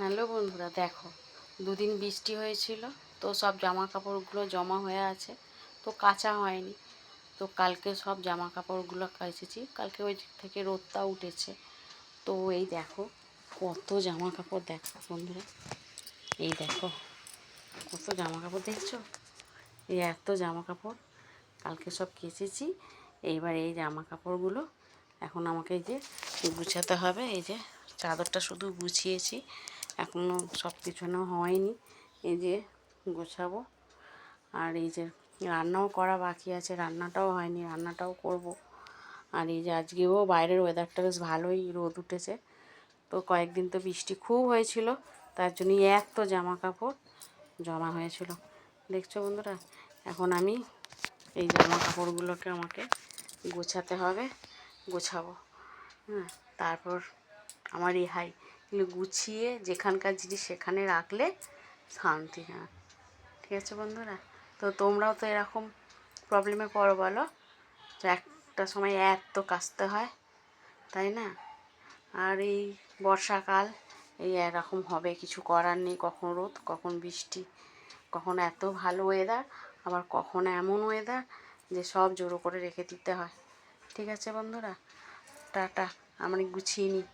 Hello বন্ধুরা, দেখো, দুদিন বৃষ্টি হয়েছিল, তো সব জামা কাপড়গুলো জমা হয়ে আছে, তো কাঁচা হয়নি, তো কালকে সব জামা কাপড়গুলো কেচেছি, কালকে ওই থেকে রোদটা উঠেছে, তো এই দেখো, কত জামা কাপড় দেখো বন্ধুরা, এই দেখো, কত জামা কাপড় দেখছ? এই এত জামা কাপড় কালকে সব কেচেছি, এইবার এই জামা কাপড়গুলো এখন আমাকে এই যে গুছাতে হবে, এই যে চাদরটা শুধু গুছিয়েছি এখনও সব কিছু না হয়নি। এই যে গোছাবো। আর এই যে রান্নাও করা বাকি আছে, রান্নাটাও হয়নি, রান্নাটাও করব। আর এই যে আজকেও বাইরের ওয়েদারটা বেশ ভালোই রোদ উঠেছে। তো কয়েকদিন তো বৃষ্টি খুব হয়েছিল, তার জন্যই এত জামা কাপড় জমা হয়েছিল। দেখছ বন্ধুরা, এখন আমি এই জামা কাপড়গুলোকে আমাকে গোছাতে হবে, গোছাবো। হ্যাঁ তারপর আমার রেহাই এগুলো গুছিয়ে যেখানকার জিনিস সেখানে রাখলে শান্তি না ঠিক আছে বন্ধুরা? তো তোমরাও তো এরকম প্রবলেমে পড়ো বলো একটা সময় এত কাচতে হয়, তাই না? আর এই বর্ষাকাল, এই এরকম হবে, কিছু করার নেই, কখন রোদ, কখন বৃষ্টি, কখন এত ভালো ওয়েদার আবার কখন এমন ওয়েদার যে সব জোরো করে রেখে দিতে হয়। ঠিক আছে বন্ধুরা? টাটা, আমি গুছিয়ে নিই।